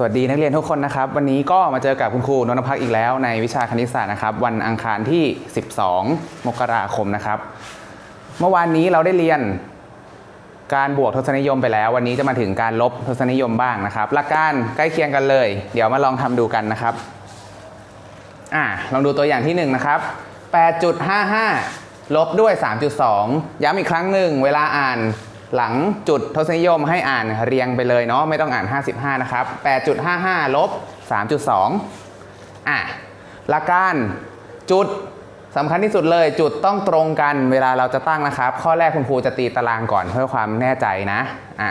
สวัสดีนักเรียนทุกคนนะครับ วันนี้ก็มาเจอกับคุณครูนนทพักอีกแล้วในวิชาคณิตศาสตร์นะครับ วันอังคารที่ 12 มกราคมนะครับ เมื่อวานนี้เราได้เรียนการบวกทศนิยมไปแล้ว วันนี้จะมาถึงการลบทศนิยมบ้างนะครับ หลักการใกล้เคียงกันเลย เดี๋ยวมาลองทำดูกันนะครับอ่าลองดูตัวอย่างที่1นะครับ8.55 ลบด้วย 3.2 ย้ำอีกครั้งหนึ่งเวลาอ่าน หลังจุดทศนิยมให้อ่านเรียงไปเลยเนาะไม่ต้องอ่าน 55 นะครับ 8.55 ลบ 3.2 อะหลักการจุดสำคัญที่สุดเลย จุดต้องตรงกันเวลาเราจะตั้งนะครับ ข้อแรกคุณครูจะตีตารางก่อนเพื่อความแน่ใจนะอะ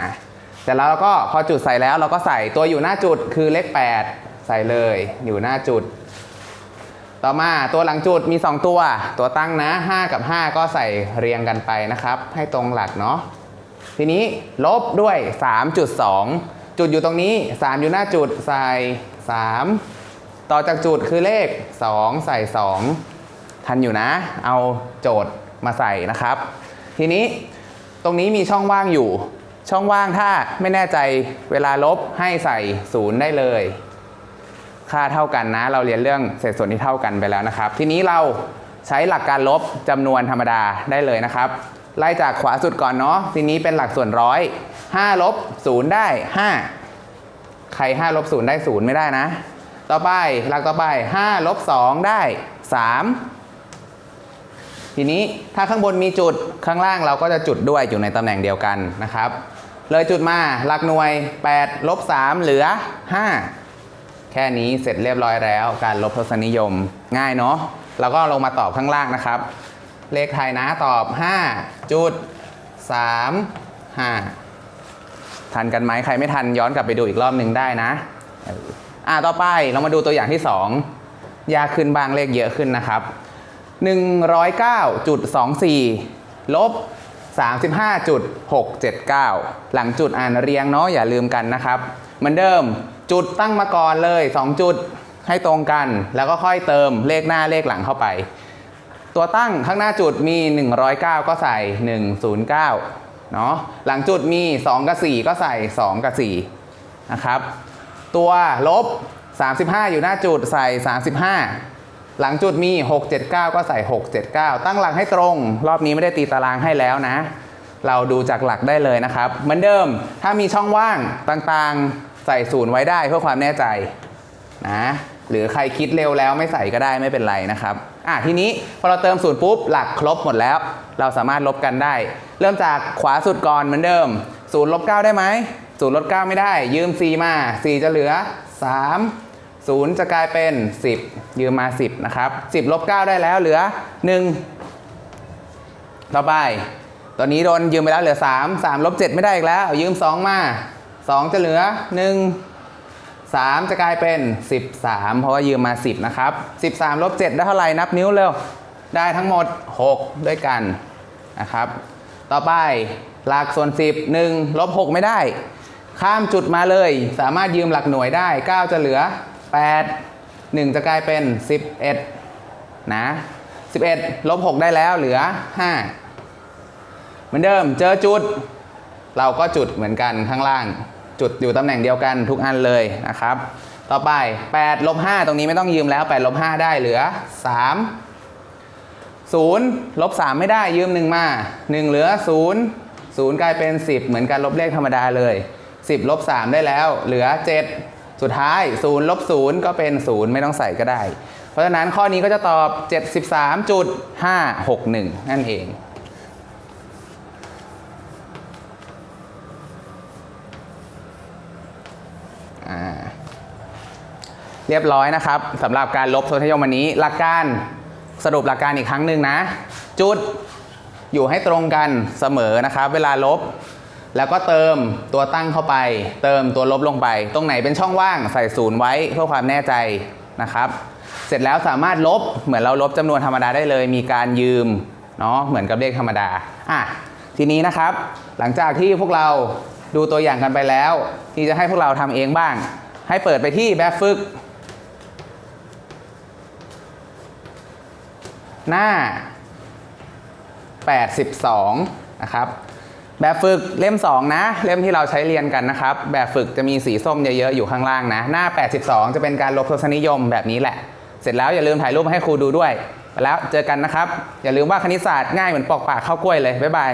แต่แล้วเราก็พอจุดใส่แล้วเราก็ใส่ตัวอยู่หน้าจุดคือเลข 8 ใส่เลย อยู่หน้าจุด ต่อมาตัวหลังจุดมี 2 ตัว ตัวตั้งนะ 5 กับ 5 ก็ใส่เรียงกันไปนะครับ ให้ตรงหลักเนาะ ทีนี้ลบด้วย 3.2 จุดอยู่ตรงนี้ 3 อยู่หน้าจุดใส่ 3 ต่อจากจุดคือเลข 2 ใส่ 2 ทันอยู่นะ เอาโจทย์มาใส่นะครับ ทีนี้ตรงนี้มีช่องว่างอยู่ ช่องว่างถ้าไม่แน่ใจเวลาลบให้ใส่0ได้เลย ค่าเท่ากันนะ เราเรียนเรื่องเศษส่วนที่เท่ากันไปแล้วนะครับ ทีนี้เราใช้หลักการลบจำนวนธรรมดาได้เลยนะครับ ไล่จากขวาสุดก่อนเนาะทีนี้เป็นหลักส่วนร้อย5ลบ0ได้ 5 ใคร5ลบ0ได้ 0 ไม่ได้นะ ต่อไปหลักต่อไป5ลบ2ได้ 3 ทีนี้ถ้าข้างบนมีจุดข้างล่างเราก็จะจุดด้วยอยู่ในตำแหน่งเดียวกันนะครับ เลยจุดมาหลักหน่วย8ลบ3เหลือ 5 แค่นี้เสร็จเรียบร้อยแล้ว การลบทศนิยมง่ายเนาะแล้วก็ลงมาตอบข้างล่างนะครับ เลขไทยนะตอบ 5 จุด 3 5 ทันกันไหมใครไม่ทันย้อนกลับไปดูอีกรอบหนึ่งได้นะอออ่าต่อไปเรามาดูตัวอย่างที่ 2 ยากขึ้นบางเลขเยอะขึ้นนะครับ 109.24 ลบ 35.679 หลังจุดอ่านเรียงเนาะอย่าลืมกันนะครับ เหมือนเดิมจุดตั้งมาก่อนเลย 2 จุดให้ตรงกัน แล้วก็ค่อยเติมเลขหน้าเลขหลังเข้าไป ตัวตั้งข้างหน้าจุดมี 109 ก็ใส่ 109 เนาะหลังจุดมี 2 กับ 4 ก็ใส่ 2 กับ4นะครับตัวลบ 35 อยู่หน้าจุดใส่ 35 หลังจุดมี 679 ก็ใส่ 679 ตั้งหลักให้ตรง รอบนี้ไม่ได้ตีตารางให้แล้วนะ เราดูจากหลักได้เลยนะครับเหมือนเดิมถ้ามีช่องว่างต่างๆ ใส่ศูนย์ไว้ได้เพื่อความแน่ใจนะ หรือใครคิดเร็วแล้วไม่ใส่ก็ได้ไม่เป็นไรนะครับอะทีนี้พอเราเติมศูนย์ปุ๊บหลักครบหมดแล้ว เราสามารถลบกันได้ เริ่มจากขวาสุดก่อนเหมือนเดิมศูนย์ลบ9ได้ไหมศูนย์ลบ9ไม่ได้ ยืม 4 มา 4 จะเหลือ 3 0 จะกลายเป็น 10 ยืมมา 10 นะครับ 10ลบ9ได้แล้วเหลือ 1 ต่อไป ตอนนี้โดนยืมไปแล้วเหลือ 3 3ลบ7ไม่ได้อีกแล้ว ยืม 2 มา 2 จะเหลือ 1 3 จะกลายเป็น 13 เพราะว่ายืมมา 10 นะครับ 13ลบ7ได้เท่าไหร่นับนิ้วเร็ว ได้ทั้งหมด 6 ด้วยกันนะครับ ต่อไปหลักส่วน 10 1ลบ6ไม่ได้ ข้ามจุดมาเลย สามารถยืมหลักหน่วยได้ 9 จะเหลือ 8 1 จะกลายเป็น 11 นะ 11ลบ6ได้แล้วเหลือ 5 เหมือนเดิมเจอจุด เราก็จุดเหมือนกันข้างล่าง จุดอยู่ตำแหน่งเดียวกันทุกอันเลยนะครับ ต่อไป8ลบ5ตรงนี้ไม่ต้องยืมแล้ว8ลบ5ได้เหลือ 3 0ลบ3ไม่ได้ยืม 1 มา 1 เหลือ 0 0 กลายเป็น 10 เหมือนการลบเลขธรรมดาเลย 10ลบ3ได้แล้ว เหลือ 7 สุดท้าย0ลบ0ก็เป็น 0 ไม่ต้องใส่ก็ได้ เพราะฉะนั้นข้อนี้ก็จะตอบ 73.561 นั่นเอง เรียบร้อยนะครับสำหรับการลบทศนิยมวันนี้ หลักการสรุปหลักการอีกครั้งหนึ่งนะ จุดอยู่ให้ตรงกันเสมอนะครับ เวลาลบ แล้วก็เติมตัวตั้งเข้าไป เติมตัวลบลงไป ตรงไหนเป็นช่องว่างใส่ศูนย์ไว้เพื่อความแน่ใจนะครับ เสร็จแล้วสามารถลบเหมือนเราลบจำนวนธรรมดาได้เลย มีการยืมเนาะเหมือนกับเลขธรรมดาอะทีนี้นะครับ หลังจากที่พวกเรา ดูตัวอย่างกันไปแล้ว ที่จะให้พวกเราทำเองบ้าง ให้เปิดไปที่แบบฝึก หน้า 82 นะครับแบบฝึกเล่ม 2 นะ เล่มที่เราใช้เรียนกันนะครับ แบบฝึกจะมีสีส้มเยอะๆอยู่ข้างล่างนะ หน้า 82 จะเป็นการลบทศนิยมแบบนี้แหละ เสร็จแล้วอย่าลืมถ่ายรูปมาให้ครูดูด้วย แล้วเจอกันนะครับ อย่าลืมว่าคณิตศาสตร์ง่ายเหมือนปอกปากข้าวกล้วยเลย บ๊ายบาย